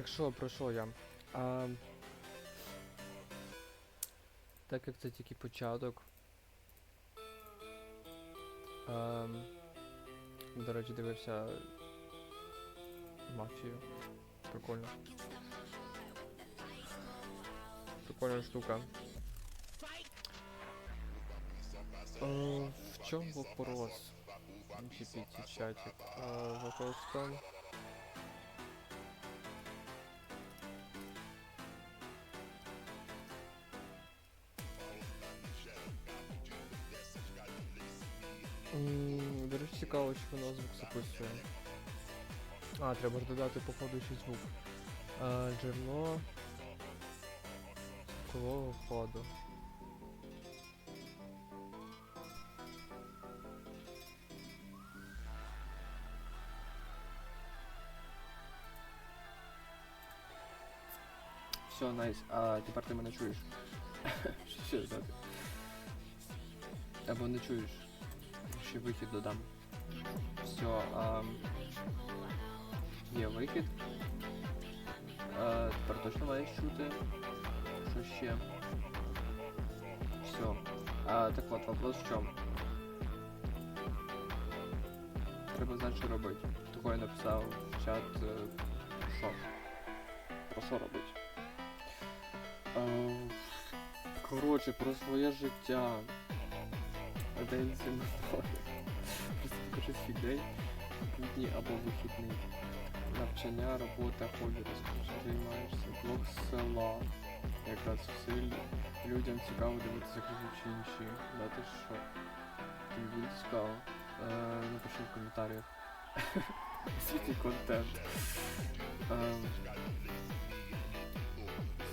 Так що, про що я? А, так як це тільки початок. А, до речі, дивився мафію. Прикольно. Прикольна штука. А, в чому вопрос? GPT чатик. А, вопрос в До речі, цікаво, чи воно звук записує. А, треба ж додати, походу, ще звук. А, джерело звукового ходу. Все, найс. А тепер ти мене чуєш. Що? Або не чуєш. Ще вихід додам. Все, а... Є вихід. А, тепер точно маєш чути. Що ще? Все. А, так от, вопрос в чому? Треба знати, що робити. Того я написав в чат, е, що? Про що робити? Е, Коротше, про своє життя. День покажи свій день, будній або вихідний. Навчання, робота, хобі, розкажи, займаєшся. Блог села. Якраз все лю- людям цікаво дивитися, живуть інші. Да, ти що? Тобі буде цікаво. Е, напиши в коментарях. Світлий контент. Е,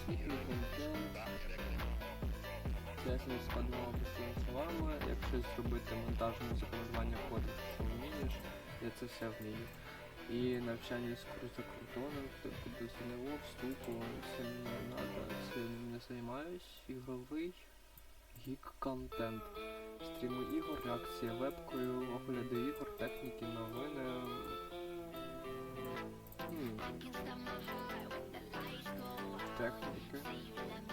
Світлий контент. Пояснюю складного простими словами. Щось зробити монтажне закоментування коду, що вмієш, я це все вмію. І навчання з курсу кордоном, до ЗНО, вступу, цим не надо, цим не займаюсь. Ігровий гік-контент. Стріми ігор, реакція вебкою, огляди ігор, техніки, новини. М. Техніки.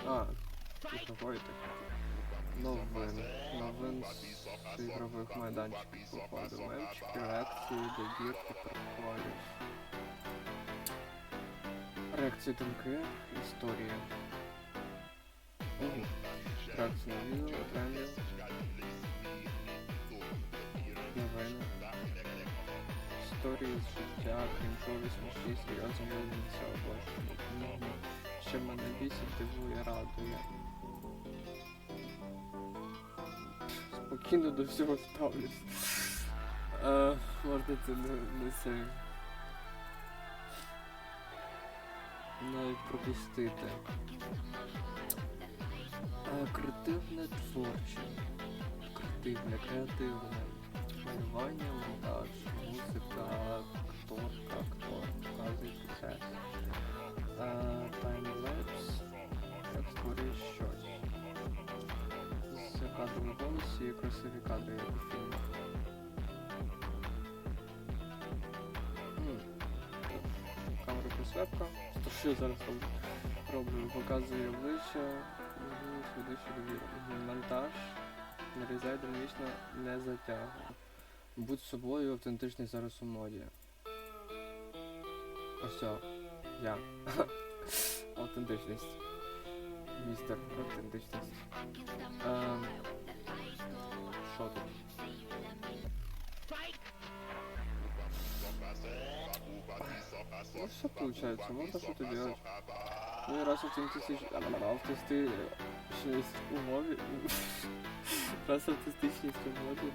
А, ігрової техніки. Новин. Новин з ігрових майданчиків походу. Мемчики, реакції, добірки, приколів. Реакції думки, історія. Угу. Реакції на відео, тренди. Новини. Історії з життя, крінжові, смішні, серйозні цього боже. Мгм. Що мене бісить, дивує, радує. Спокійно до всього ставлюсь. Е, можна це не, не це. Навіть пропустити. Е, креативне творче. Креативне, креативне. Малювання, монтаж, музика, акторка, актор, кадровий голос і красиві кадри як у фільмах. Камера плюс. То що зараз роблю? роблю? Показую обличчя, сюди. Монтаж. Нарізай динамічно не затягує. Будь собою автентичний зараз у моді. Ось я. Автентичність. Містер автентичність. Ем, Що? Ну все получается, можно что-то делать. Ну и раз автентичность, автентичность у мові, раз автентичность у моді,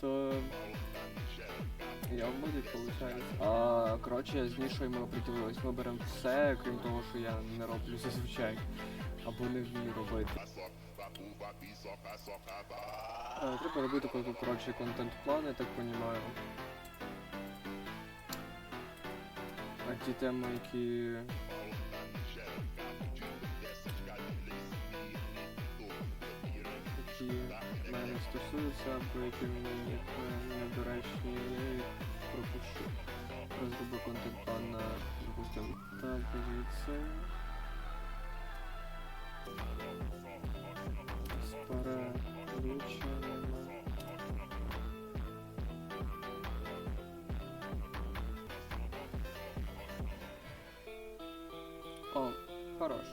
то я в моді получается. А, коротше, з нішою ми оприділились, ми беремо все, крім того, що я не роблю зазвичай, або не вмію робити. Е, Треба робити кор- коротше контент-план, я так розумію. А ті теми, які. Які мене стосуються, або які мені е, недоречні, я їх пропущу. Розроблю контент-план на, так, звідси. О, хорош.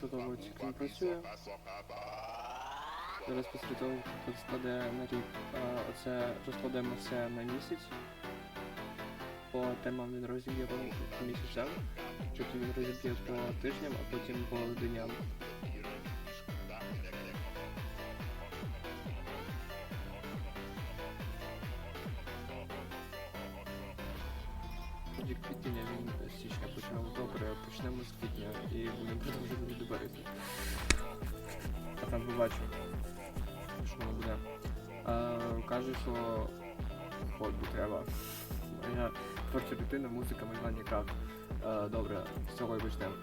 Подобається, як він працює. Зараз після того, як складе на рік, оце розкладемо все на місяць. По темам він розіб'є по місяцям. Потім він розіб'є по тижням, а потім по дням. Тоді квітня він січня починав добре, почнемо з квітня і будемо продовжувати до. А там побачимо, що воно буде. А, каже, що хобі треба. Моя творча дитина, музика, малювання, крафт. Е, Добре, з цього і почнемо.